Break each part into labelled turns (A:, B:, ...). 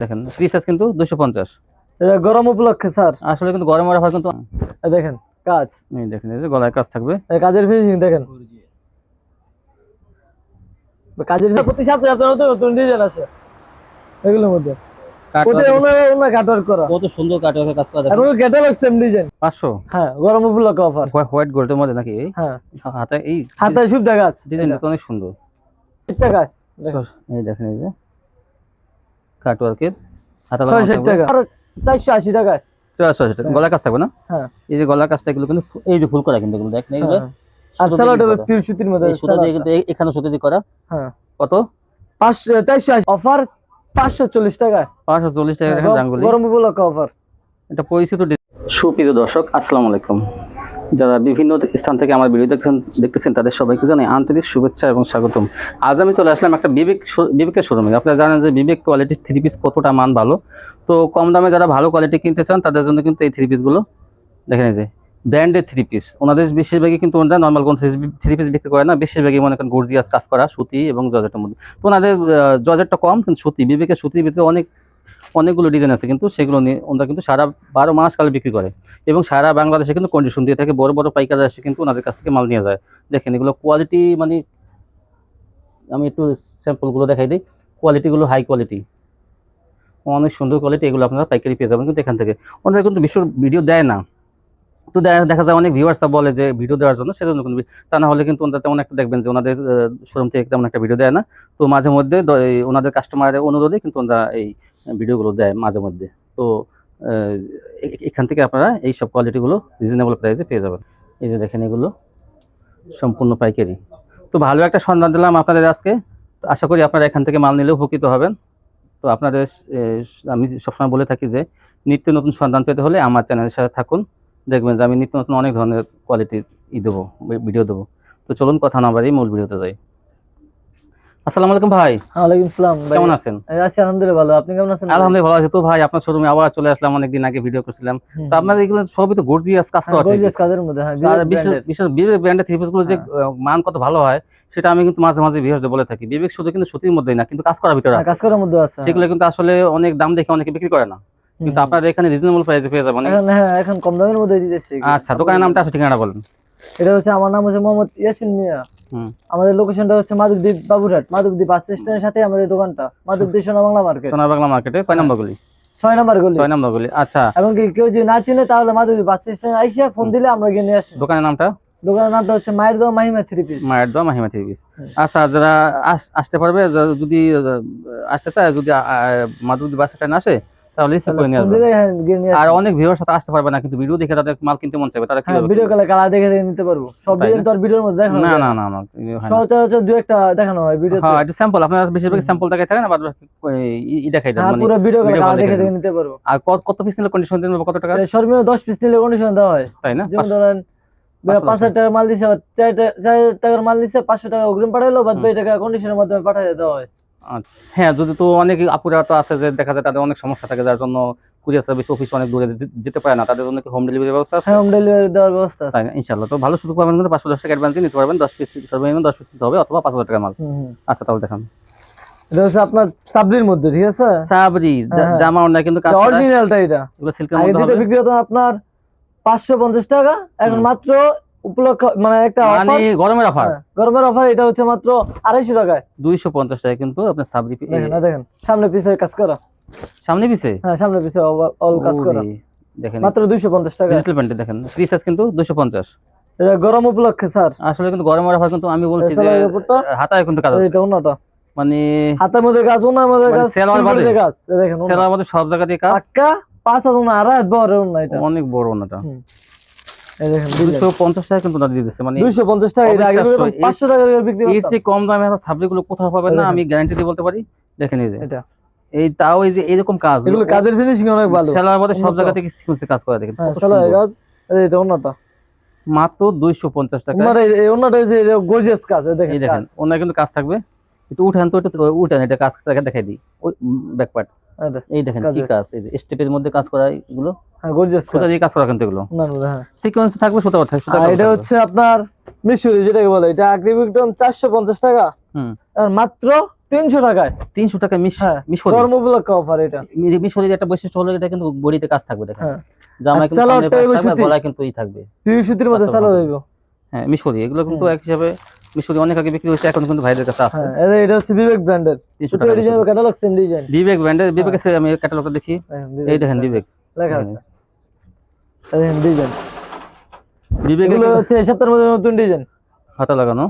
A: দেখেন পিসেস কিন্তু দুশো পঞ্চাশ।
B: এটা গরম উপলক্ষে স্যার।
A: আসলে কিন্তু গরমের অফার কিন্তু
B: এই দেখেন কাজ।
A: এই দেখেন এই যে গলায় কাজ থাকবে।
B: এই কাজের ফিনিশিং দেখেন। কাজের প্রতি সপ্তাহে আপনার নতুন নতুন ডিজাইন আছে এগুলোর মধ্যে।
A: কত সুন্দর কাটওয়ার্কের কাজ করা
B: ক্যাটালগ সেম ডিজাইন
A: পাঁচশো?
B: হ্যাঁ গরম উপলক্ষে অফার
A: হোয়াইট গোল্ডের মধ্যে নাকি
B: হ্যাঁ।
A: হাতে এই
B: হাতে সুবিধা কাজ
A: ডিজাইনটা তো অনেক সুন্দর।
B: টাকা দেখেন।
A: এই দেখেন এই যে। কাটওয়ার্কের হাতে
B: টাকা। চারশো আশি টাকায়
A: চারশো আশি টাকা। গলার কাজ থাকবে না?
B: হ্যাঁ।
A: এই যে গলার কাজটা এগুলো কিন্তু এই যে ফুল করা কিন্তু এগুলো এগুলো।
B: হ্যাঁ। আর
A: সুতো দিয়ে
B: পিওর সুতির মধ্যে
A: এই দিয়ে কিন্তু এখানে সুতো দিয়ে করা।
B: হ্যাঁ।
A: কত?
B: পাঁচশো চারশো অফার পাঁচশো চল্লিশ টাকায়।
A: পাঁচশো চল্লিশ টাকা দেখেন জাঙ্গুলি
B: গরম উপলক্ষে অফার।
A: এটা পরিচিত সুপ্রিয় দর্শক আসসালামু আলাইকুম। যারা বিভিন্ন স্থান থেকে আমার ভিডিও দেখছেন, দেখতেছেন, তাদের সবাইকে জানাই আন্তরিক শুভেচ্ছা এবং স্বাগতম। আজ আমি চলে আসলাম একটা বিবেক বিবেকের শোরুমে আপনারা জানেন যে বিবেক কোয়ালিটির থ্রি পিস কতটা মান ভালো। তো কম দামে যারা ভালো কোয়ালিটি কিনতে চান, তাদের জন্য কিন্তু এই থ্রি পিসগুলো এই যে ব্র্যান্ডের থ্রি পিস ওনাদের বেশিরভাগই কিন্তু ওনারা নর্মাল কোন থ্রি পিস বিক্রি করে না। বেশিরভাগই মনে করেন গর্জিয়াস কাজ করা সুতি এবং জজেটের মধ্যে। তো ওনাদের জর্জেটটা কম, কিন্তু সুতি, বিবেকের সুতির ভিতরে অনেক অনেকগুলো ডিজাইন আছে কিন্তু সেগুলো নিয়ে ওনারা কিন্তু সারা বারো মাস কালে বিক্রি করে। এবং সারা বাংলাদেশে কিন্তু কন্ডিশন দিয়ে থাকে, বড় বড় পাইকার এসে কিন্তু ওনাদের কাছ থেকে মাল নিয়ে যায়। দেখেন এগুলো কোয়ালিটি মানে আমি একটু স্যাম্পলগুলো দেখাই দিই। কোয়ালিটিগুলো হাই কোয়ালিটি অনেক সুন্দর কোয়ালিটি এগুলো আপনারা পাইকারি পেয়ে যাবেন কিন্তু এখান থেকে। ওনারা কিন্তু বিশ্ব ভিডিও দেয় না। তো দেখা যায় অনেক ভিউয়ার্সরা বলে যে ভিডিও দেওয়ার জন্য সেজন্য কিন্তু তা না হলে কিন্তু ওনারা তেমন একটা দেখবেন যে ওনাদের শোরুম থেকে তেমন একটা ভিডিও দেয় না। তো মাঝে মধ্যে ওনাদের কাস্টমারের অনুরোধে কিন্তু ওনারা এই ভিডিওগুলো দেয় মাঝে মধ্যে। তো এখান থেকে আপনারা এই সব কোয়ালিটিগুলো রিজনেবল প্রাইসে পেয়ে যাবেন। এই যে দেখেন এগুলো, সম্পূর্ণ পাইকারি। তো ভালো একটা সন্ধান দিলাম আপনাদের আজকে। তো আশা করি আপনারা এখান থেকে মাল নিলে উপকৃত হবেন। তো আপনাদের আমি সবসময় বলে থাকি যে, নিত্য নতুন সন্ধান পেতে হলে আমার চ্যানেলের সাথে থাকুন। দেখবেন যে আমি নিত্য নতুন অনেক ধরনের কোয়ালিটির ই দেবো, ভিডিও দেবো। তো চলুন কথা না বাড়ি মূল ভিডিওতে যাই। আসসালামু আলাইকুম ভাই।
B: ওয়ালাইকুম সালাম ভাই।
A: কেমন আছেন?
B: আছি আলহামদুলিল্লাহ ভালো। আপনি কেমন আছেন
A: আলহামদুলিল্লাহ ভালো আছে। তো ভাই আপনার শোরুমে আবার চলে আসলাম অনেকদিন আগে ভিডিও করছিলাম। তো আপনার এগুলো সবই তো গর্জিয়াস কাজ করা থাকে।
B: গর্জিয়াস কাজের মধ্যে হ্যাঁ
A: বিশেষ বিবেক ব্র্যান্ডের থ্রি গুলো যে
B: হ্যাঁ।
A: মান কত ভালো হয় সেটা আমি কিন্তু মাঝে মাঝে বিহেস বলে থাকি। বিবেক শুধু কিন্তু সুতির মধ্যেই না কিন্তু কাজ করার ভিতরে
B: হ্যাঁ,
A: আছে।
B: কাজ করার মধ্যে আছে
A: সেগুলো কিন্তু আসলে অনেক দাম দেখে অনেকে বিক্রি করে না। কিন্তু। আপনার এখানে রিজনেবল প্রাইসে পেয়ে যাবেন
B: হ্যাঁ এখন কম দামের মধ্যে দিতেছি।
A: আচ্ছা দোকানের নামটা আছে ঠিকানা বলেন।
B: এটা হচ্ছে আমার নাম হচ্ছে মোহাম্মদ ইয়াসিন মিয়া। আমাদের লোকেশনটা হচ্ছে মাধবদ্বীপ বাবুরহাট। মাধবদ্বীপ বাস স্ট্যান্ডের সাথে আমাদের দোকানটা। মাধবদ্বীপ সোনা বাংলা মার্কেট।
A: সোনার বাংলা মার্কেটে। কয় নম্বর গলি?
B: ছয় নম্বর গলি।
A: ছয় নম্বর গলি আচ্ছা।
B: এবং কেউ যদি না চিনে তাহলে মাধবদ্বীপ বাস স্ট্যান্ড আইসা ফোন দিলে আমরা গিয়ে নিয়ে আসব।
A: দোকানের নামটা?
B: দোকানের নামটা হচ্ছে মায়ের দোয়া মাহিমা থ্রি পিস
A: মায়ের দোয়া মাহিমা থ্রি পিস আচ্ছা যারা আস- আসতে পারবে যদি আসতে চায় যদি মাধুরী বাস স্ট্যান্ড আসে তাহলে রিসিভ করে নিয়ে আসবে
B: হ্যাঁ,
A: আর অনেক ভিউয়ার সাথে আসতে পারবে না কিন্তু ভিডিও দেখে তাদের মাল কিনতে মন চাইবে তারা
B: হ্যাঁ ভিডিও
A: কিনবে?
B: কলে কালা দেখে নিতে পারব। সব
A: তাই
B: ডিজাইন তো আর ভিডিওর মধ্যে দেখানো
A: না না
B: না
A: না হয়।
B: সচরাচর দু একটা দেখানো হয় ভিডিও
A: হ্যাঁ এটা স্যাম্পল আপনারা বেশিরভাগ স্যাম্পল দেখাই থাকে না বাদ বাকি ই- দেখাই দেন
B: হ্যাঁ
A: মানে
B: পুরো ভিডিও কলে কালা দেখে
A: দেখে
B: নিতে পারব।
A: আর কত- কত পিস নিলে কন্ডিশন দিন কত টাকা?
B: সর্বনিম্ন দশ পিস নিলে কন্ডিশন দেওয়া হয়।
A: তাই না?
B: যেমন ধরেন
A: পাঁচশো
B: পাঁচ হাজার টাকার মাল দিছে চার টাকার মাল দিছে পাঁচশো টাকা অগ্রিম পাঠাইলো বাদ। বাকি টাকা কন্ডিশনের মাধ্যমে পাঠাই দেওয়া হয়।
A: হ্যাঁ যদি তো অনেক আপুরা তো আছে যে দেখা যায় তাদের অনেক সমস্যা থাকে যার জন্য কুরিয়ার সার্ভিস অফিস অনেক দূরে যেতে পারে না তাদের জন্য কি হোম ডেলিভারি ব্যবস্থা আছে?
B: হোম ডেলিভারি দেওয়ার ব্যবস্থা আছে।
A: ইনশাল্লাহ তো ভালো সুযোগ পাবেন কিন্তু পাঁচশো দশ টাকা অ্যাডভান্স নিতে পারবেন দশ পিস সর্বনিম্ন দশ পিস নিতে হবে অথবা পাঁচ হাজার টাকা মাল। আচ্ছা তাহলে দেখান।
B: এটা হচ্ছে আপনার সাবরির মধ্যে ঠিক আছে?
A: সাবরি
B: হ্যাঁ, হ্যাঁ।
A: জামা অন্য কিন্তু কাজ
B: অরিজিনালটা এটা।
A: এগুলো সিল্কের মধ্যে
B: বিক্রি হতো আপনার পাঁচশো পঞ্চাশ টাকা এখন মাত্র উপলক্ষ মানে একটা
A: মানে গরমের অফার
B: গরমের অফার এটা হচ্ছে মাত্র আড়াইশো টাকায়।
A: দুইশো পঞ্চাশ টাকা কিন্তু আপনার সাবরি
B: দেখেন দেখেন সামনে পিছে কাজ করা।
A: সামনে পিছে
B: হ্যাঁ সামনে পিছে অল কাজ করা।
A: দেখেন।
B: মাত্র দুইশো পঞ্চাশ টাকা
A: ডিজিটাল প্যান্টে দেখেন প্রিসাইজ কিন্তু দুশো পঞ্চাশ।
B: এটা গরম উপলক্ষে স্যার।
A: আসলে কিন্তু গরমের অফার কিন্তু আমি বলছি যে হাতায় কিন্তু কাজ আছে।
B: এটা অন্যটা।
A: মানে
B: হাতের মধ্যে কাজ ওনার মধ্যে
A: মানে
B: কাজ
A: বাদে?
B: বডিতে কাজ। দেখেন
A: সেলার মধ্যে সব জায়গা দিয়ে কাজ
B: পাঁচ হাজার আড়াই বড় এটা।
A: অনেক বড় ওনাটা টাকা কিন্তু দিয়ে দিচ্ছে মানে
B: দুইশো পঞ্চাশ টাকা এটা আগে
A: অবিশ্বাস্য।
B: বিক্রি পাঁচশো টাকা করে বিক্রি
A: এর চেয়ে কম দামে আপনার সাবজেক্ট কোথাও পাবেন না আমি গ্যারান্টি দিয়ে বলতে পারি। দেখেন এই যে
B: এটা।
A: এই তাও এই যে এরকম কাজ।
B: এগুলো কাজের ফিনিশিং অনেক ভালো।
A: সেলার মধ্যে সব জায়গা থেকে সিকুয়েন্সে কাজ করে দেখেন
B: হ্যাঁ। কাজ। এটা অন্যটা।
A: মাত্র দুইশো পঞ্চাশ টাকা।
B: ওনার এই অন্যটা যে গর্জিয়াস কাজ এই দেখেন
A: এই দেখেন ওনার কিন্তু কাজ থাকবে। একটু উঠান তো একটু উঠান এটা কাজ দেখাই দিই। ওই ব্যাক পার্ট
B: এই
A: দেখেন কি কাজ? এই যে স্টেপের মধ্যে কাজ করা এগুলো।
B: হ্যাঁ গর্জিয়াস
A: সুতা দিয়ে কাজ করা কিন্তু এগুলো।
B: ওনার মধ্যে, হ্যাঁ।
A: সিকোয়েন্স থাকবে সুতা থাকবে সুতা
B: এটা হচ্ছে আপনার মিশরি যেটাকে বলে। এটা আগ্রিবিকটন চারশো পঞ্চাশ টাকা।
A: হুম।
B: আর মাত্র তিনশো টাকায়।
A: তিনশো টাকা মিশ
B: হ্যাঁ
A: মিশরি।
B: অফার এটা।
A: মি- মিশরির একটা বৈশিষ্ট্য হলো এটা কিন্তু বডিতে কাজ থাকবে দেখেন।
B: হ্যাঁ। আর
A: কিন্তু সামনে গলায় কিন্তু ই থাকবে।
B: সুতির মধ্যে চালু
A: ভালো। হ্যাঁ মিশরি। এগুলো কিন্তু এক হিসাবে মিশরি অনেক আগে বিক্রি হচ্ছে এখন কিন্তু ভাইদের কাছে আছে।
B: হ্যাঁ এটা এটা হচ্ছে বিবেক ব্র্যান্ডের। সুতি design catalogue same design
A: Vivek ব্র্যান্ডের বিবেকের সাথে আমি ক্যাটালগটা দেখি। এই দেখেন বিবেক।
B: লেখা আছে। এই দেখেন ডিজাইন
A: বিবেক
B: এগুলো হচ্ছে এই সপ্তাহের মধ্যে নতুন ডিজাইন
A: হাতা লাগানো।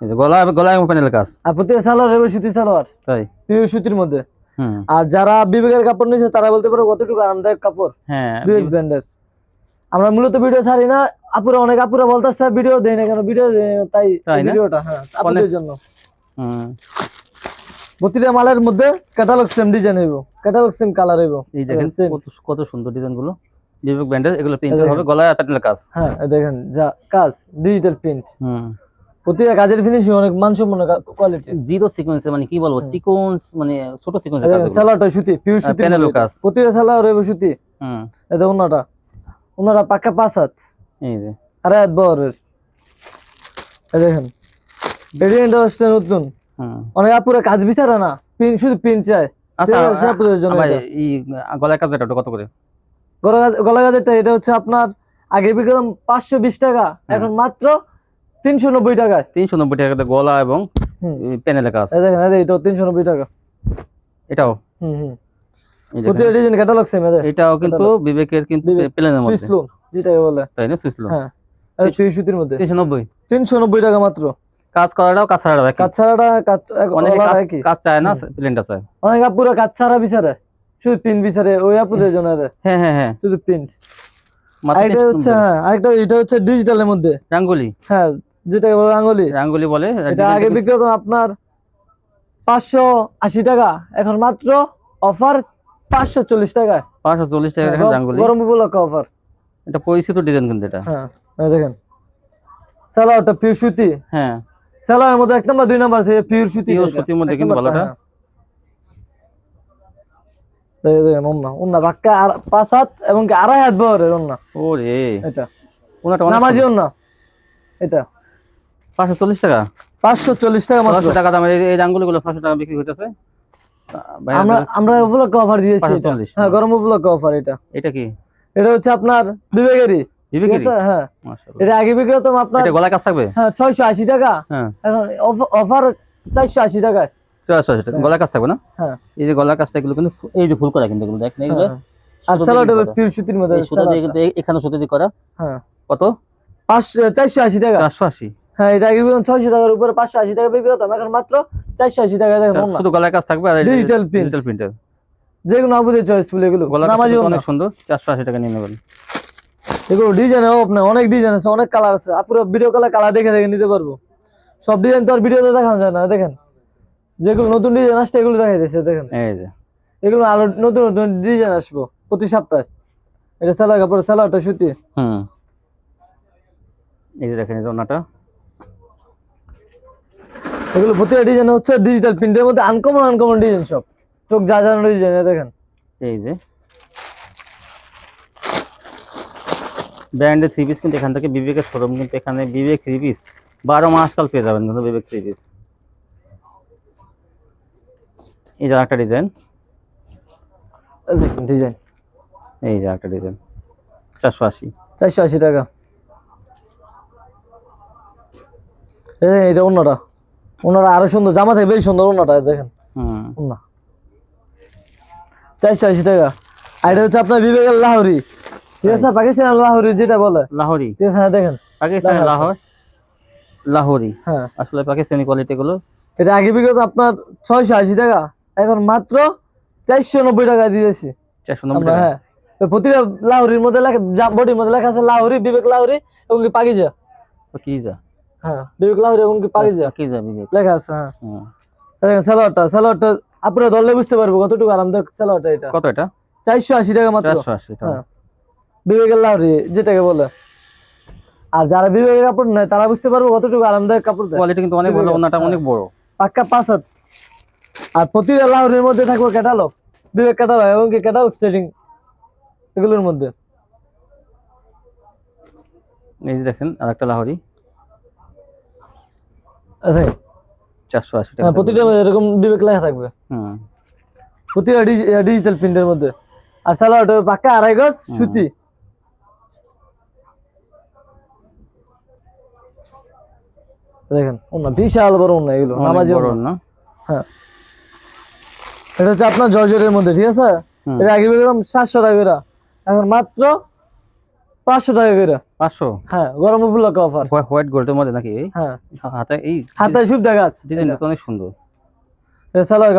A: এই যে গলা গলায় এবং প্যানেল কাজ
B: আর প্রতি সালোয়ার হবে সুতি সালোয়ার।
A: তাই?
B: পিউ সুতির মধ্যে।
A: হুম।
B: আর যারা বিবেকের কাপড় নিয়েছে তারা বলতে পারো কতটুকু আরামদায়ক কাপড়
A: হ্যাঁ
B: বিবেক ব্র্যান্ডের। আমরা মূলত ভিডিও ছাড়ি না। আপুরা অনেক আপুরা বলতেছে ভিডিও দেয় না কেন? ভিডিও তাই ভিডিওটা হ্যাঁ আপুদের জন্য।
A: হুম।
B: প্রতিটা মালের মধ্যে ক্যাটালগ সেম ডিজাইন হইব। ক্যাটালগ সেম কালার হইব।
A: এই দেখেন কত সুন্দর ডিজাইনগুলো বিবেক ব্র্যান্ডের এগুলো প্রিন্ট হবে গলায় আর প্যানেল কাজ।
B: হ্যাঁ এই দেখেন যা কাজ ডিজিটাল প্রিন্ট
A: হুম।
B: প্রতিটা কাজের ফিনিশিং অনেক মানসম্পন্ন কোয়ালিটি
A: জিরো সিকোয়েন্সে মানে কি বলব। চিকোন্স মানে ছোট সিকোয়েন্সের কাজ।
B: সালোয়ারটা সুতি পিওর সুতি
A: প্যানেলও কাজ।
B: প্রতিটা সালোয়ার হইব সুতি।
A: হুম।
B: এই দেখুন ওনাটা। ওনারা পাক্কা পাঁচ হাত
A: এই যে।
B: আড়াই হাত বহরের দেখেন ভেরিয়েন্ট নতুন। অনেক আপুরা কাজ বিচারে না পিন শুধু পিন চায়।
A: আচ্ছা
B: জন্য
A: এই কত করে?
B: গলা এটা হচ্ছে আপনার আগে বিক্রি করতাম পাঁচশো বিশ টাকা এখন মাত্র তিনশো নব্বই টাকায়
A: তিনশো নব্বই টাকাতে গলা এবং প্যানেলের কাজ।
B: দেখেন তিনশো নব্বই টাকা।
A: এটাও?
B: হুম হুম। প্রতিটা ডিজাইন ক্যাটালগ সেম এদের
A: এটাও কিন্তু বিবেকের কিন্তু প্লেনের মধ্যে।
B: সুইসলুম যেটাকে বলে।
A: তাই না? সুইসলো
B: হ্যাঁ এই সুতির মধ্যে।
A: তিনশো নব্বই।
B: তিনশো নব্বই টাকা মাত্র।
A: কাজ করাটাও কাজ ছাড়াটাও
B: কাজ ছাড়াটা কাজ
A: অনেকে কাজ- চায় না প্লেনটা চায়।
B: অনেক আপুরা কাজ ছাড়া বিচারে। শুধু পিন বিচারে ওই আপুদের জন্য
A: হ্যাঁ হ্যাঁ হ্যাঁ।
B: শুধু প্রিন্ট আরেকটা হচ্ছে হ্যাঁ আরেকটা এটা হচ্ছে ডিজিটালের মধ্যে।
A: রাঙ্গুলি।
B: হ্যাঁ যেটাকে বলে
A: রাঙ্গুলি। বলে।
B: এটা আগে বিক্রি হতো আপনার পাঁচশো আশি টাকা। এখন মাত্র অফার পাঁচশো চল্লিশ টাকায়।
A: পাঁচশো চল্লিশ টাকা দেখেন রাঙ্গুলি
B: গরম উপলক্ষে অফার
A: এটা পরিচিত ডিজাইন কিন্তু এটা।
B: হ্যাঁ দেখেন। সালোয়ারটা পিওর সুতি।
A: হ্যাঁ।
B: সালোয়ারের মধ্যে এক নম্বর দুই নম্বর আছে পিওর সুতি এটা।
A: সুতির মধ্যে কিন্তু ভালোটা।
B: হ্যাঁ। দেখেন ওন্না ওন্না বাক্কা আর পাঁচ হাত এবং আড়াই হাত বহরের ওন্না
A: ওরে।
B: এটা।
A: ওনাটা
B: নামাজি ওন্না এটা।
A: পাঁচশো চল্লিশ টাকা?
B: পাঁচশো চল্লিশ টাকা মাত্র।
A: টাকা দাম এই এই রাঙ্গুলি গুলো ছশো টাকা বিক্রি হইতেছে।
B: আমরা আমরা উপলক্ষে অফার দিয়েছি। হ্যাঁ গরম উপলক্ষে অফার এটা।
A: এটা কি?
B: এটা হচ্ছে আপনার বিবেকেরই। হ্যাঁ। এটা আগে বিক্রি হতো আপনার
A: এটা গলায় কাজ থাকবে?
B: হ্যাঁ টাকা।
A: হ্যাঁ।
B: অফার চারশো আশি
A: টাকা। কাজ থাকবে না?
B: হ্যাঁ।
A: এই যে গলার কাজটা এগুলো কিন্তু এই যে ফুল করা কিন্তু এগুলো এগুলো।
B: আর স্যালাড সুতির মধ্যে
A: সুতা দিয়ে কিন্তু এখানে সুতো দিয়ে করা।
B: হ্যাঁ।
A: কত?
B: পাঁচশো চারশো আশি টাকা।
A: চারশো আশি।
B: হ্যাঁ এটা আগে ছয়শো টাকার উপরে পাঁচশো আশি টাকা বিক্রি হতাম এখন মাত্র চারশো আশি টাকা দেখেন
A: শুধু গলায় কাজ থাকবে আর
B: Digital print।
A: ডিজিটাল প্রিন্টার
B: যে কোনো আপুদের চয়েস ফুল এগুলো। নামাজি
A: অনেক সুন্দর চারশো আশি টাকা নিয়ে নেবেন।
B: এগুলো ডিজাইন অনেক ডিজাইন আছে অনেক কালার আছে। আপুরা ভিডিও কলে কালার দেখে দেখে নিতে পারব। সব ডিজাইন তো আর ভিডিওতে দেখানো যায় না দেখেন। যেগুলো নতুন ডিজাইন আসছে এগুলো দেখা যাচ্ছে দেখেন।
A: এই যে।
B: এগুলো আরও নতুন নতুন ডিজাইন আসব প্রতি সপ্তাহে। এটা সেলা কাপড় সেলাটা সুতি।
A: হুম। এই যে দেখেন এই
B: এগুলো প্রতিটা ডিজাইন হচ্ছে ডিজিটাল প্রিন্টের মধ্যে আনকমন আনকমন ডিজাইন সব। চোখ যা জানো ডিজাইন দেখেন।
A: এই যে। ব্র্যান্ডের থ্রি পিস কিন্তু এখান থেকে বিবেকের শোরুম কিন্তু এখানে বিবেক থ্রি পিস বারো মাস কাল পেয়ে যাবেন কিন্তু বিবেক থ্রি পিস এই যে একটা ডিজাইন
B: ডিজাইন
A: এই যে একটা ডিজাইন চারশো আশি।
B: চারশো আশি টাকা। এটা অন্যটা। অন্যটা আরও সুন্দর জামা থেকে বেশি সুন্দর অন্যটা দেখেন।
A: হুম।
B: না চারশো আশি টাকা। আর এটা হচ্ছে আপনার বিবেকের লাহোরি। ঠিক আছে পাকিস্তানের লাহোরি যেটা বলে।
A: লাহোরি।
B: ঠিক আছে হ্যাঁ দেখেন।
A: পাকিস্তানি লাহোর।
B: হ্যাঁ।
A: আসলে পাকিস্তানি কোয়ালিটি গুলো।
B: এটা আগে বিগত আপনার ছয়শো আশি টাকা। এখন মাত্র চারশো নব্বই টাকা দিয়েছি।
A: চারশো নব্বই টাকা।
B: হ্যাঁ। প্রতিটা লাহোরির মধ্যে লেখা বডির মধ্যে লেখা আছে লাহোরি বিবেক লাহোরি এবং পাকিজা।
A: কি যা
B: হ্যাঁ। বিবেক লাহোরি এবং কি পাকিজা
A: কি যা বিবেক।
B: লেখা আছে হ্যাঁ। দেখেন স্যালোয়ারটা স্যালোয়ারটা আপনারা ধরলে বুঝতে পারব কতটুকু আরামদায়ক স্যালোয়ারটা এটা।
A: কত এটা?
B: চারশো আশি টাকা মাত্র।
A: চারশো আশি টাকা।
B: হ্যাঁ। বিবেকের লাহরি যেটাকে বলে। আর যারা বিবেকের কাপড় নেয় তারা বুঝতে পারবে কতটুকু আরামদায়ক কাপড়
A: কোয়ালিটি কিন্তু অনেক ভালো ওনাটা
B: হ্যাঁ।
A: অনেক বড়।
B: পাক্কা পাঁচ হাত। আর প্রতিটা লাহরির মধ্যে থাকবে ক্যাটালগ বিবেক ক্যাটালগ এবং কি ক্যাটালগ সেটিং এগুলোর মধ্যে।
A: এই দেখেন আর একটা লাহোরি।
B: আচ্ছা
A: চারশো আশি টাকা
B: হ্যাঁ প্রতিটা এরকম বিবেক লেখা থাকবে।
A: হুম।
B: প্রতিটা ডিজিটাল প্রিন্টের মধ্যে। আর সালোয়ারটা হবে পাক্কা আড়াই গজ সুতি। দেখেন ওনা বিশাল বড় ওনা এগুলো নামাজি
A: বড় না
B: হ্যাঁ। এটা হচ্ছে আপনার জর্জেটের মধ্যে ঠিক আছে? এটা আগে বেরোলাম সাতশো টাকা এখন মাত্র পাঁচশো টাকা করে
A: পাঁচশো?
B: হ্যাঁ গরম উপলক্ষে অফার
A: হোয়াইট গোল্ডের মধ্যে নাকি?
B: হ্যাঁ।
A: হাতে এই
B: হাতে সুবিধা গাছ।
A: ডিজাইনটা তো অনেক সুন্দর।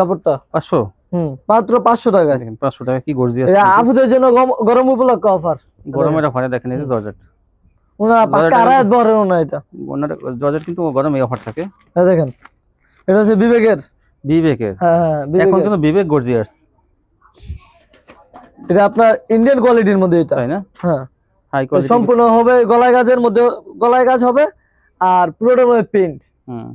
B: কাপড়টা।
A: পাঁচশো?
B: হুম মাত্র পাঁচশো টাকা।
A: পাঁচশো টাকা কি গর্জিয়াস
B: এটা আপুদের জন্য গরম উপলক্ষে অফার
A: গরমের অফারে দেখেন এই জর্জেট।
B: ওনা আড়াই ওনা এটা।
A: ওনার জর্জেট কিন্তু গরমে অফার থাকে।
B: এই দেখেন এটা হচ্ছে বিবেকের।
A: বিবেকের।
B: হ্যাঁ হ্যাঁ
A: এখন কিন্তু বিবেক গর্জিয়াস
B: এটা আপনার ইন্ডিয়ান কোয়ালিটির মধ্যে এটা।
A: তাই না?
B: হ্যাঁ। সম্পূর্ণ হবে গলায় গাছের মধ্যে গলায় গাছ হবে আর পুরোটার মধ্যে প্রিন্ট
A: হুম।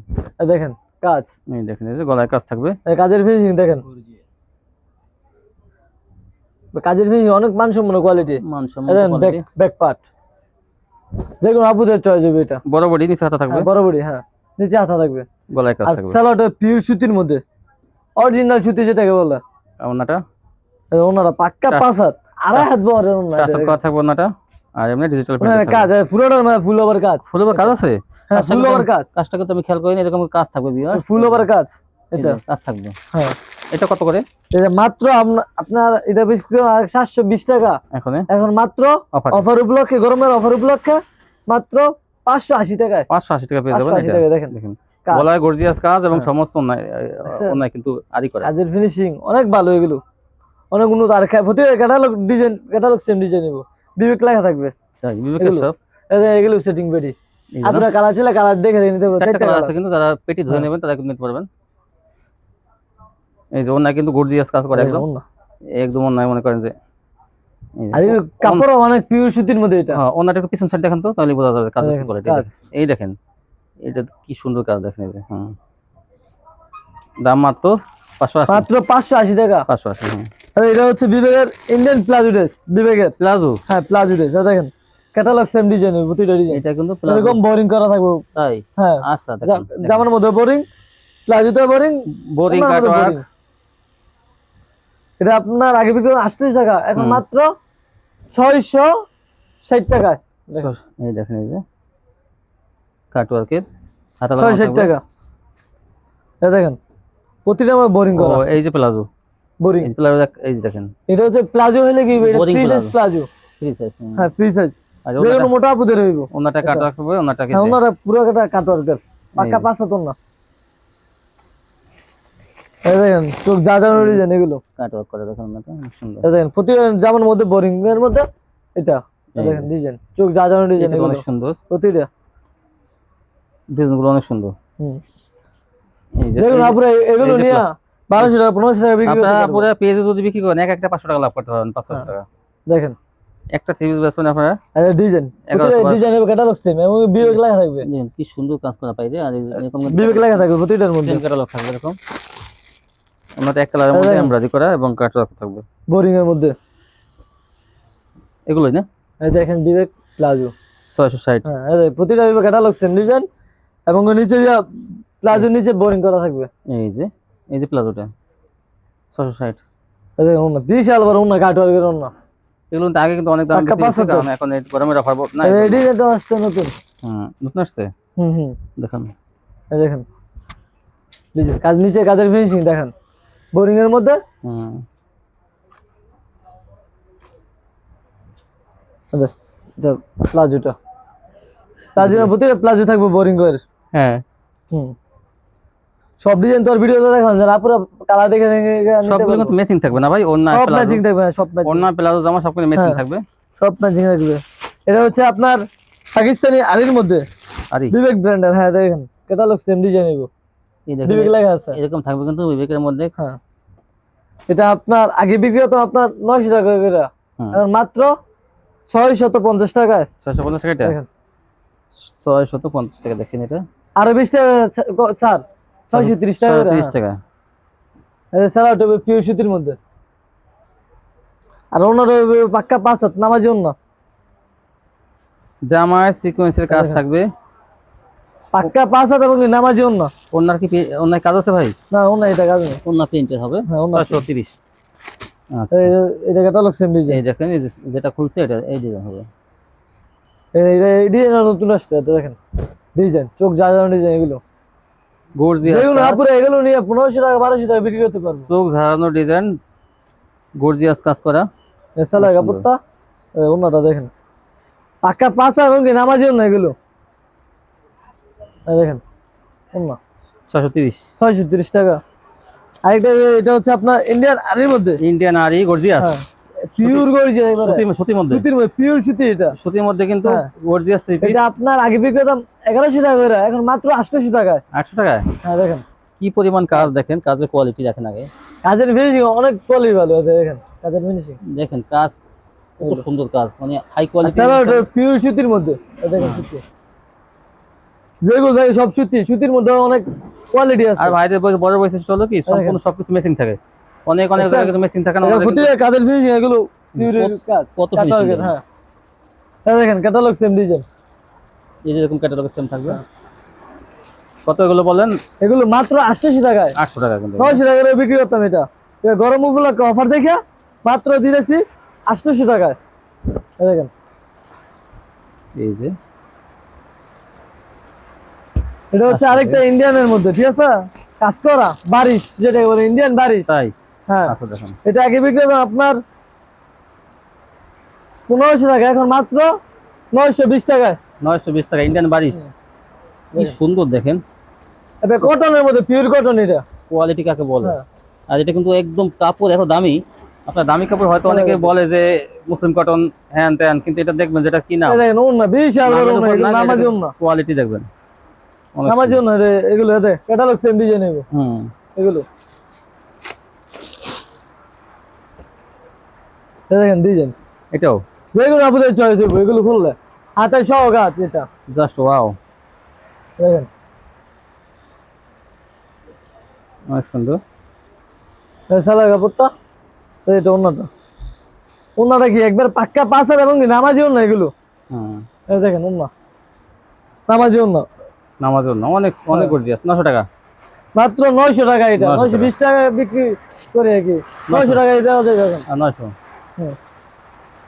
B: দেখেন কাজ।
A: এই দেখেন এই যে গলায় কাজ থাকবে।
B: কাজের ফিনিশিং দেখেন। কাজের ফিনিশিং অনেক মানসম্পন্ন কোয়ালিটি
A: মানসম্মত
B: ব্যাক ব্যাক পার্ট দেখুন আপুদের চয়েস হবে এটা।
A: বড় বডি নিচে হাতা থাকবে?
B: হ্যাঁ, বরাবরই হ্যাঁ। নিচে হাতা থাকবে।
A: গলায় কাজ থাকবে।
B: স্যালাডটা পিওর সুতির মধ্যে। অরিজিনাল সুতি যেটাকে বলে।
A: ওনাটা?
B: ওনারা পাক্কা পাঁচ হাত আড়াই হাত বড় ওনা
A: টাচআপ করা থাকবে ওনাটা? আর এমনি ডিজিটাল
B: কাজ হ্যাঁ, মানে ফুল ওভার কাজ।
A: ফুল ওভার কাজ আছে?
B: হ্যাঁ ফুল ওভার কাজ।
A: কাজটা কিন্তু আমি খেয়াল করিনি এরকম কাজ থাকবে বিয়ার
B: ফুল ওভার কাজ এটা।
A: কাজ থাকবে।
B: হ্যাঁ।
A: এটা কত করে?
B: এটা মাত্র আপনার এটা বেশি সাতশো বিশ টাকা।
A: এখন
B: এখন মাত্র
A: অফার।
B: উপলক্ষে গরমের অফার উপলক্ষে মাত্র পাঁচশো আশি টাকায়।
A: পাঁচশো আশি টাকা পেয়ে যাবেন
B: দেখেন।
A: দেখেন।
B: কাজ।
A: গলায় গর্জিয়াস কাজ এবং
B: হ্যাঁ।
A: সমস্ত অন্যায়। কিন্তু আদি করে।
B: কাজের ফিনিশিং অনেক ভালো এগুলো। অনেক উন্নত আর প্রতি catalogue design catalogue same design নিবো। বিবেক লেখা থাকবে।
A: বিবেকের
B: এগুলো।
A: সব।
B: এগুলো সেটিং পেটি? আপনার কালার ছিল কালার দেখে নিতে পারবেন
A: কালার আছে কিন্তু যারা পেটি ধরে
B: হ্যাঁ।
A: নেবেন তারা কিন্তু নিতে পারবেন। এই যে অন্যায় কিন্তু গর্জিয়াস কাজ করে একদম। একদম অন্যায় মনে করেন যে এই
B: আর কাপড় অনেক পিওর সুতির মধ্যে এটা।
A: হ্যাঁ, অন্যটা একটু পিছন সাইড দেখেন তো তাহলে বোঝা যাবে কাজের কোয়ালিটি এই দেখেন এটা কি সুন্দর কাজ দেখেন এই যে হুম। দাম মাত্র পাঁচশো আশি।
B: মাত্র পাঁচশো আশি টাকা।
A: পাঁচশো আশি
B: আর এটা হচ্ছে বিবেকের ইন্ডিয়ান প্লাজো ড্রেস বিবেকের।
A: প্লাজো
B: হ্যাঁ প্লাজো ড্রেস দেখেন। ক্যাটালগ সেম ডিজাইন প্রতিটা ডিজাইন
A: এটা কিন্তু প্লাজো
B: এরকম বোরিং করা থাকবে।
A: তাই?
B: হ্যাঁ।
A: আচ্ছা
B: জামার মধ্যে বোরিং প্লাজোতে বোরিং
A: বোরিং কাটওয়ার্ক
B: এটা আপনার আগে বিক্রি আটত্রিশ টাকা এখন মাত্র ছয়শো ষাট টাকা
A: এই দেখেন এই যে। কাটওয়ার্কের
B: ছয় ষাট টাকা। দেখেন প্রতিটা আমার বোরিং করা।
A: এই যে প্লাজো
B: বোরিং
A: এই দেখেন।
B: এটা হচ্ছে প্লাজো হলে কি এটা free size palazzo
A: free size
B: হ্যাঁ। ফ্রি সাইজ যেগুলো মোটা আপুদের হইব।
A: ওনাটা কাটওয়ার্ক হবে ওনাটা
B: হ্যাঁ ওনারা পুরো একটা কাটওয়ার্কের
A: এই।
B: পাঁচ হাতন না এই দেখেন চোখ যা যা ডিজাইন এগুলো।
A: কাটওয়ার্ক করে দেখেন অনেক সুন্দর।
B: এই দেখেন প্রতিটা জামার মধ্যে বোরিং এর মধ্যে এটা। দেখেন ডিজাইন চোখ যা যা ডিজাইন এগুলো।
A: অনেক সুন্দর।
B: প্রতিটা।
A: ডিজাইনগুলো অনেক সুন্দর।
B: হুম।
A: এই যে
B: দেখুন আপুরা এগুলো নিয়ে বারোশো টাকা পনেরোশো টাকা বিক্রি
A: পুরো পেজে যদি বিক্রি করেন এক একটা পাঁচশো টাকা লাভ করতে পারবেন পাঁচশো
B: হ্যাঁ।
A: টাকা
B: দেখেন।
A: একটা আপনারা?
B: ডিজাইন
A: বারোশো।
B: ক্যাটালগ সেম এবং বিবেক লেখা থাকবে।
A: কি সুন্দর কাজ করা আর এরকম
B: বিবেক লেখা থাকবে প্রতিটার মধ্যে।
A: ক্যাটালগ থাকবে এরকম। ওনাটা এক কালারের মধ্যে এমব্রয়ডারি করা এবং কাটওয়ার্ক থাকবে।
B: বোরিং এর মধ্যে।
A: এগুলোই না?
B: এই দেখেন বিবেক প্লাজো।
A: ছয়শো ষাট।
B: হ্যাঁ এই দেখেন, প্রতিটা বিবেক ক্যাটালগ সেম ডিজাইন এবং নিচে যা প্লাজোর নিচে বোরিং করা থাকবে।
A: এই যে। এই যে প্লাজোটা ছয়শো ষাট।
B: বিশাল বড় ওনা কাটওয়ার্কের ওনা
A: এগুলো কিন্তু আগে কিন্তু অনেক দাম বিক্রি। কারণ এখন এই গরমের অফার না
B: এই ডিজাইনটা আসছে নতুন।
A: হুম নতুন আসছে?
B: হুম হুম।
A: দেখেন।
B: এই দেখেন। কাজ নিচে কাজের ফিনিশিং দেখেন। বোরিং এর মধ্যে?
A: হুম
B: এটা প্লাজোটা। প্লাজোর প্রতিটা প্লাজো থাকবে বোরিং করে
A: হ্যাঁ।
B: হুম। সব ডিজাইন তো আর ভিডিওতে দেখানো না পুরো কালার দেখে
A: সবগুলো কিন্তু মেসিং থাকবে না ভাই?
B: সব ম্যাচিং থাকবে হ্যাঁ, সব ম্যাচিং
A: প্লাজো জামা সবগুলো মেসিং
B: হ্যাঁ।
A: থাকবে?
B: সব ম্যাচিং থাকবে। এটা হচ্ছে আপনার পাকিস্তানি আলির মধ্যে।
A: আরে।
B: বিবেক ব্র্যান্ডের হ্যাঁ দেখেন ক্যাটালগ সেম ডিজাইন এগো বিবেক লেখা আছে।
A: এরকম থাকবে কিন্তু বিবেকের মধ্যে।
B: হ্যাঁ। এটা আপনার আগে বিক্রি হতো আপনার নয়শো টাকা করে। এখন মাত্র ছয় শত পঞ্চাশ টাকায়।
A: ছয়শো পঞ্চাশ টাকা এটা?
B: দেখেন।
A: ছয় শত পঞ্চাশ টাকা দেখেন এটা।
B: আরও বিশ টাকা ছাড় ছয়শো তিরিশ টাকা করে হ্যাঁ।
A: টাকা।
B: এই স্যার পিওর সুতির মধ্যে। আর ওনার পাক্কা পাঁচ হাত নামাজি অন্য।
A: জামায় সিকোয়েন্সের কাজ থাকবে।
B: পাক্কা পাঁচ হাজার এবং নামাজি অন্য।
A: ওনার কি ওনার কাজ আছে ভাই?
B: না এটা কাজ নেই।
A: ওনার প্রিন্টের হবে?
B: হ্যাঁ অন্য
A: ছয়শো তিরিশ। আচ্ছা।
B: এটা ক্যাটালগ সেম ডিজাইন
A: এই দেখেন যেটা খুলছে এটা এই ডিজাইন হবে।
B: ডিজাইন নতুন আসছে দেখেন। ডিজাইন চোখ যা যা ডিজাইন এগুলো।
A: গর্জিয়াস
B: যেগুলো আপুরে এগুলো নিয়ে পনেরোশো টাকা বারোশো টাকা বিক্রি করতে পারব।
A: চোখ ঝাড়ানো ডিজাইন গর্জিয়াস কাজ করা।
B: এসালা। কাপড়টা অন্যটা দেখেন। পাক্কা পাঁচ এবং কি নামাজি অন্য এগুলো। দেখেন
A: তিরিশ।
B: ছয়শো তিরিশ টাকা। আরেকটা এটা হচ্ছে আপনার ইন্ডিয়ান আরির মধ্যে।
A: ইন্ডিয়ান আরি গর্জিয়াস
B: হ্যাঁ। পিওর গর্জিয়াস এবারে।
A: সুতি সুতির মধ্যে।
B: সুতির মধ্যে পিওর সুতি এটা।
A: সুতির মধ্যে কিন্তু
B: হ্যাঁ।
A: গর্জিয়াস থ্রি পিস
B: এটা আপনার আগে বিক্রি দাম এগারোশো টাকা করে এখন মাত্র আটশোশো টাকায়।
A: আটশো টাকায়?
B: হ্যাঁ দেখেন।
A: কি পরিমাণ কাজ দেখেন? কাজের কোয়ালিটি দেখেন আগে।
B: কাজের ফিনিশিং অনেক কোয়ালিটি ভালো আছে দেখেন। কাজের ফিনিশিং
A: দেখেন কাজ কত সুন্দর কাজ মানে হাই কোয়ালিটি
B: আচ্ছা পিওর সুতির মধ্যে। দেখেন সুতি। যেগুলো সব সুতি সুতির মধ্যে অনেক কোয়ালিটি আছে।
A: আর ভাইদের বড় বৈশিষ্ট্য হলো কি সম্পূর্ণ সবকিছু মেশিং থাকে? অনেক অনেক। জায়গায়
B: কাজের ফিনিশিং এগুলো
A: কত-
B: কাজ। এর,
A: দেখেন।
B: হ্যাঁ। দেখেন ক্যাটালগ সেম ডিজাইন
A: এই যে এরকম ক্যাটালগ সেম থাকবে।
B: হ্যাঁ।
A: কত এগুলো বলেন?
B: এগুলো মাত্র টাকায়।
A: আটশো টাকা কিন্তু।
B: নয়শো টাকা করে বিক্রি করতাম এটা। গরম উপলক্ষে অফার দেখে মাত্র আটশোশো টাকায়। এই দেখেন।
A: এই যে।
B: এটা হচ্ছে
A: আচ্ছা,
B: আরেকটা ইন্ডিয়ানের মধ্যে ঠিক আছে? কাজ করা বারিশ যেটা বলে ইন্ডিয়ান বারিশ।
A: তাই।
B: হ্যাঁ।
A: আচ্ছা দেখেন।
B: এটা আগে বিক্রি আপনার পনেরোশো টাকা এখন মাত্র নয়শো বিশ টাকায়
A: নয়শো বিশ টাকা ইন্ডিয়ান বারিশ। কি সুন্দর দেখেন।
B: এটা কটনের মধ্যে পিওর কটন এটা।
A: কোয়ালিটি কাকে বলে?
B: হ্যাঁ।
A: আর এটা কিন্তু একদম কাপড় এত দামি। আপনার দামি কাপড় হয়তো অনেকে বলে যে মুসলিম কটন হ্যান ত্যান কিন্তু এটা দেখবেন যেটা
B: দেখেন না
A: কোয়ালিটি দেখবেন।
B: নামাজি এগুলো ক্যাটালগ সেম ডিজাইন এগুলো
A: সুন্দর। হুম
B: এগুলো এই দেখেন ডিজাইন
A: এটাও?
B: যেগুলো আপনাদের চয়েস এগুলো খুললে। হাতে সহ গাছ এটা।
A: জাস্ট ওয়াও
B: দেখেন।
A: অনেক সুন্দর।
B: সাদা কাপড়টা এটা অন্যটা। অন্যটা কি একবার পাক্কা পাঁচ হাজার এবং নামাজি অন্য এগুলো?
A: হুম
B: দেখেন অন্য। নামাজি অন্য।
A: নামাজ না অনেক অনেক
B: হ্যাঁ।
A: গর্জিয়াস নশো টাকা।
B: মাত্র নয়শো টাকা এটা নয়শো বিশ টাকা বিক্রি করে আর কি। নয়শো। টাকা এটা
A: নয়শো।
B: হ্যাঁ।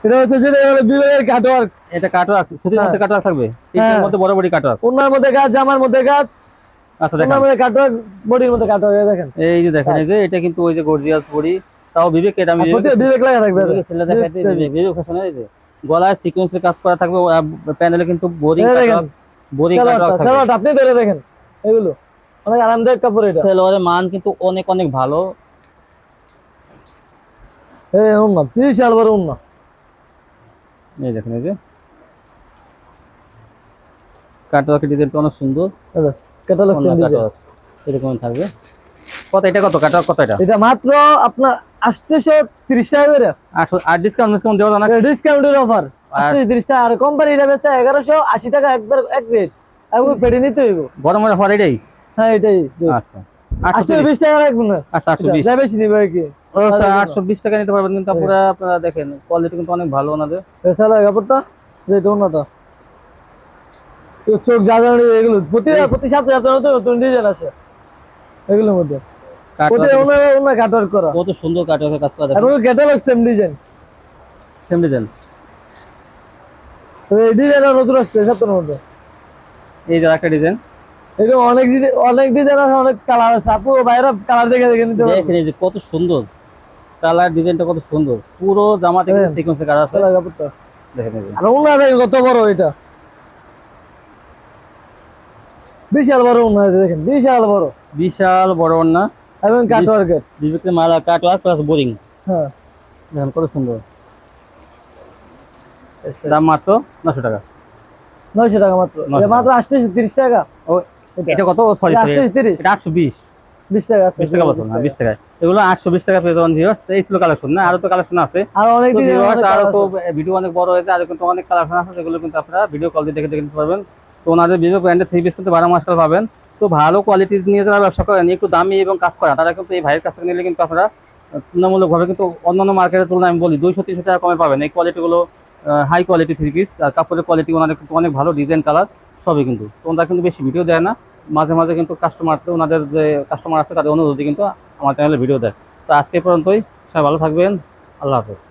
B: এটা হচ্ছে যেটা বিবেকের কাটওয়ার্ক
A: এটা কাটওয়ার্ক সুতির। মধ্যে কাটওয়ার্ক থাকবে। এটার। মধ্যে বড় বড় কাটওয়ার্ক
B: ওনার মধ্যে গাছ জামার মধ্যে গাছ।
A: আচ্ছা দেখেন।
B: ওনার কাটওয়ার্ক বডির মধ্যে কাটওয়ার্ক দেখেন।
A: এই যে দেখেন এই যে এটা কিন্তু ওই যে গর্জিয়াস বড়ি। তাও বিবেক এটা আমি
B: বিবেক লাগা থাকবে।
A: ছেলে দেখাইতে
B: বিবেক-
A: বিবেক ফ্যাশনে এই যে। গলায় সিকোয়েন্সের কাজ করা থাকবে প্যানেলে কিন্তু বোরিং কাটওয়ার্ক বোরিং কাটওয়ার্ক থাকবে।
B: আপনি ধরে দেখেন। এগুলো অনেক আরামদায়ক কাপড় এটা।
A: সেলোয়ারের মান কিন্তু অনেক অনেক ভালো।
B: এই বিশাল বড়
A: এই দেখেন এই যে। কাটওয়ার্কের ডিজাইনটা অনেক সুন্দর।
B: ক্যাটালগ
A: এরকম থাকবে। কত এটা কত? কাটওয়ার্ক কত এটা?
B: এটা মাত্র আপনার আটশোশো তিরিশ টাকা করে।
A: আর ডিসকাউন্ট ডিসকাউন্ট দেওয়া না?
B: ডিসকাউন্টের অফার আটশো তিরিশ টাকা আর কোম্পানি এটা বেচে এগারোশো আশি টাকা একবার এক রেট পেটে নিতে হইব।
A: গরমের অফার এটাই?
B: হ্যাঁ এটাই।
A: আচ্ছা। আটশো
B: আটশো
A: তিরিশ।
B: বিশ টাকা রাখবেন না।
A: আচ্ছা বিশ।
B: নিবে কি।
A: ও স্যার টাকা নিতে পারবেন কিন্তু আপনারা আপনারা দেখেন কোয়ালিটি কিন্তু অনেক ভালো ওনাদের।
B: কাপড়টা যে এটা তো চোখ যা এগুলো প্রতি প্রতি সপ্তাহে আপনার নতুন নতুন ডিজাইন আছে এগুলোর মধ্যে। প্রতি অন্য অন্য কাটওয়ার্ক করা।
A: কত সুন্দর কাটওয়ার্কের কাজ করা দেখেন।
B: Catalogue same design
A: same design
B: এই নতুন আসছে সপ্তাহের মধ্যে।
A: এই যে একটা ডিজাইন
B: এরকম অনেক অনেক ডিজাইন আছে অনেক কালার আছে। আপু বাইরে কালার দেখে দেখে নিতে
A: দেখেন এই যে কত সুন্দর। কালার ডিজাইনটা কত সুন্দর। পুরো জামাতে কিন্তু
B: হ্যাঁ।
A: সিকোয়েন্সের কাজ আছে।
B: কাপড়টা।
A: দেখেন
B: আর অন্য দেখেন কত বড় এটা? বিশাল বড় আছে দেখেন। বিশাল বড়।
A: বিশাল বড় ওন্না
B: এবং কাটওয়ার্কের।
A: বিবেকের মালা কাটওয়ার্ক প্লাস বোরিং।
B: হ্যাঁ।
A: দেখেন কত সুন্দর। দাম মাত্র নশো টাকা।
B: নয়শো টাকা মাত্র। মাত্র আটশো তিরিশ টাকা।
A: ও এটা কত? সরি সরি
B: আটশো তিরিশ।
A: এটা আটশো বিশ
B: বিশ টাকা
A: বিশ টাকা বলছেন না বিশ টাকা এগুলো আটশো বিশ টাকা পেয়ে যাবেন ভিউয়ার্স এই ছিল কালেকশন না? আরও তো কালেকশন আছে।
B: আর অনেক
A: তো আরও তো ভিডিও অনেক বড় হয়েছে আরও কিন্তু অনেক কালেকশন আছে যেগুলো কিন্তু আপনারা ভিডিও কল দিয়ে দেখে দেখে নিতে পারবেন। তো ওনাদের ভিডিও ব্র্যান্ডের থ্রি পিস কিন্তু বারো মাস কাল পাবেন। তো ভালো কোয়ালিটি নিয়ে যারা ব্যবসা করেন একটু দামি এবং কাজ করা তারা কিন্তু এই ভাইয়ের কাছ থেকে নিলে কিন্তু আপনারা তুলনামূলকভাবে কিন্তু অন্যান্য মার্কেটের তুলনায় আমি বলি দুইশো তিনশো টাকা কমে পাবেন। এই কোয়ালিটিগুলো হাই কোয়ালিটি থ্রি পিস আর কাপড়ের কোয়ালিটি ওনাদের কিন্তু অনেক ভালো ডিজাইন কালার সবই কিন্তু। ওনারা কিন্তু বেশি ভিডিও দেয় না। মাঝে মাঝে কিন্তু কাস্টমার ওনাদের যে কাস্টমার আছে তাদের অনুরোধে কিন্তু আমার চ্যানেলে ভিডিও দেয়। তো আজকে পর্যন্তই। সবাই ভালো থাকবেন। আল্লাহ হাফেজ।